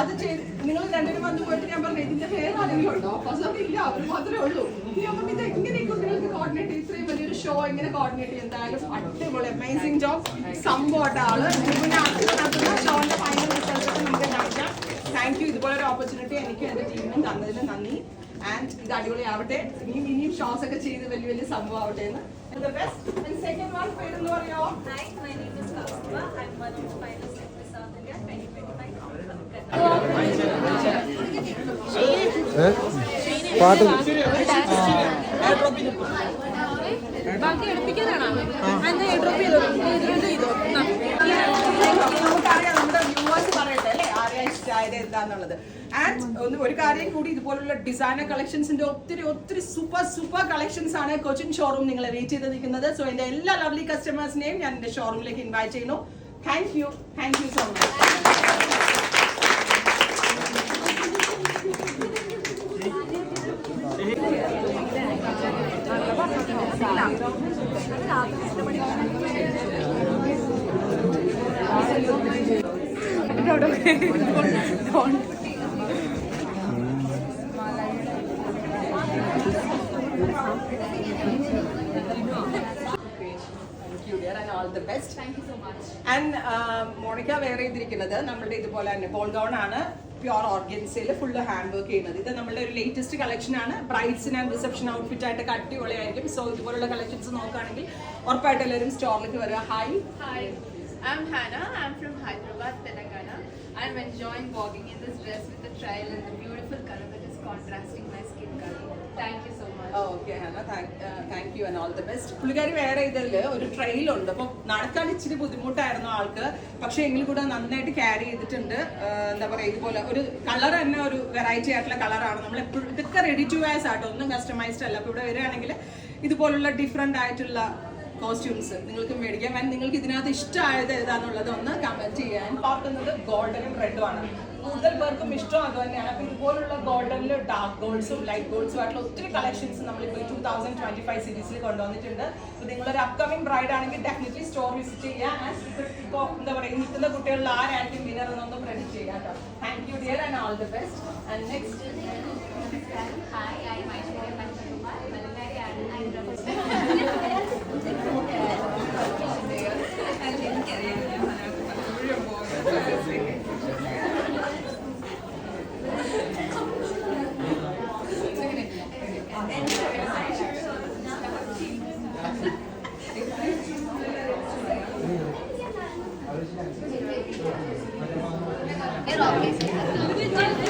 അത് ചെയ്ത് നിങ്ങൾ രണ്ടുപേരും വന്ന് പോയിട്ട് ഞാൻ പറഞ്ഞു ഇതിന്റെ പേര് ആരെങ്കിലും ഉണ്ടോ? അപ്പൊ ഇല്ല അവർ മാത്രമേ ഉള്ളൂ. അപ്പം ഇത് എങ്ങനെ കുട്ടികൾക്ക് കോർഡിനേറ്റ് ഇത്രയും വലിയൊരു ഷോ എങ്ങനെ കോർഡിനേറ്റ് എന്തായാലും അടിപൊളി അമേസിംഗ് ജോബ് സംഭവം ആൾ. പിന്നെ നടത്തുന്ന ഷോന്റെ ഫൈനൽ റിസൾട്ട് നമുക്ക് കാണിക്കാം താങ്ക് യു ഇതുപോലെ ഒരു ഓപ്പർച്യൂണിറ്റി എനിക്ക് എന്റെ ടീമിനും തന്നതിന് നന്ദി. ആൻഡ് ഇത് അടിപൊളിയാവട്ടെ. ഇനിയും ഇനിയും ഷോസ് ഒക്കെ ചെയ്ത് വലിയ വലിയ സംഭവം ആവട്ടെ എന്ന് The best. And second one, പേരെന്ന് പറയോ? Hi, my name is Kaustubha. I'm one of the finalists. ഇഷ്ടമായത് എന്താന്നുള്ളത് ആൻഡ് ഒന്ന് ഒരു കാര്യം കൂടി ഇതുപോലുള്ള ഡിസൈനർ കളക്ഷൻസിന്റെ ഒത്തിരി ഒത്തിരി സൂപ്പർ സൂപ്പർ കളക്ഷൻസ് ആണ് കൊച്ചിൻ ഷോറൂം നിങ്ങളെ വെയിറ്റ് ചെയ്തിരിക്കുന്നത്. സോ എന്റെ എല്ലാ ലവ്ലി കസ്റ്റമേഴ്സിനെയും ഞാൻ എന്റെ ഷോറൂമിലേക്ക് ഇൻവൈറ്റ് ചെയ്യുന്നു. Thank you thank you so much and Monica വേറെ ചെയ്തിരിക്കുന്നത് നമ്മുടെ ഇതുപോലെ തന്നെ ഗൗൺ ആണ്. പ്യുവർ ഓർഗൻസിൽ ഫുള്ള് ഹാൻഡ് വർക്ക് ചെയ്യുന്നത് ഇത് നമ്മുടെ ഒരു ലേറ്റസ്റ്റ് കളക്ഷൻ ആണ് ബ്രൈഡ്സിന് ആൻഡ് റിസപ്ഷൻ ഔട്ട്ഫിറ്റ് ആയിട്ട് അടിപൊളിയായിരിക്കും സോ ഇതുപോലുള്ള കളക്ഷൻസ് നോക്കുകയാണെങ്കിൽ ഉറപ്പായിട്ട് എല്ലാവരും സ്റ്റോറിലേക്ക് വരിക hi Hi, I'm Hannah. I'm from Hyderabad, Telangana. I'm enjoying walking in this dress with the trial and the beautiful color that is contrasting my skin color. Thank you so much. okay okay Hannah thank you and all the best പുള്ളിക്കാരി വേറെ ഇതിൽ ഒരു ട്രെയിലുണ്ട് അപ്പൊ നടക്കാൻ ഇച്ചിരി ബുദ്ധിമുട്ടായിരുന്നു ആൾക്ക്. പക്ഷെ എങ്കിൽ കൂടെ നന്നായിട്ട് ക്യാരി ചെയ്തിട്ടുണ്ട്. എന്താ പറയുക ഇതുപോലെ ഒരു കളർ തന്നെ ഒരു വെറൈറ്റി ആയിട്ടുള്ള കളറാണ് നമ്മൾ എപ്പോഴും ഇതൊക്കെ റെഡി ടു വേഴ്സ് ആട്ടോ. ഒന്നും കസ്റ്റമൈസ്ഡ് അല്ല. അപ്പോൾ ഇവിടെ വരികയാണെങ്കിൽ ഇതുപോലുള്ള ഡിഫറെന്റ് ആയിട്ടുള്ള കോസ്റ്റ്യൂംസ് നിങ്ങൾക്ക് മേടിക്കാം ആൻഡ് നിങ്ങൾക്ക് ഇതിനകത്ത് ഇഷ്ടമായത് ഏതാന്നുള്ളത് ഒന്ന് കമന്റ് ചെയ്യാൻ പാർക്കുന്നത് ഗോൾഡനും ആണ്. കൂടുതൽ പേർക്കും ഇഷ്ടം അത് തന്നെയാണ്. അപ്പൊ ഇതുപോലുള്ള ഗോൾഡനിൽ ഡാർക്ക് ഗോൾഡ്സും ലൈറ്റ് ഗോൾഡ്സും ആയിട്ടുള്ള ഒത്തിരി കളക്ഷൻസ് നമ്മളിപ്പോൾ ടൂ തൗസൻഡ് ട്വന്റി ഫൈവ് സീരീസിൽ കൊണ്ടുവന്നിട്ടുണ്ട്. അപ്പോൾ നിങ്ങളൊരു അപ്കമിംഗ് ബ്രൈഡ് ആണെങ്കിൽ ഡെഫിനറ്റ്ലി സ്റ്റോർ വിസിറ്റ് ചെയ്യുക ആൻഡ് ഇപ്പോൾ എന്താ പറയുക നിൽക്കുന്ന കുട്ടികളിൽ ആരായിരിക്കും വിനർ എന്നൊന്ന് പ്രെഡിക്റ്റ് ചെയ്യാം കേട്ടോ thank you dear and all the best and next office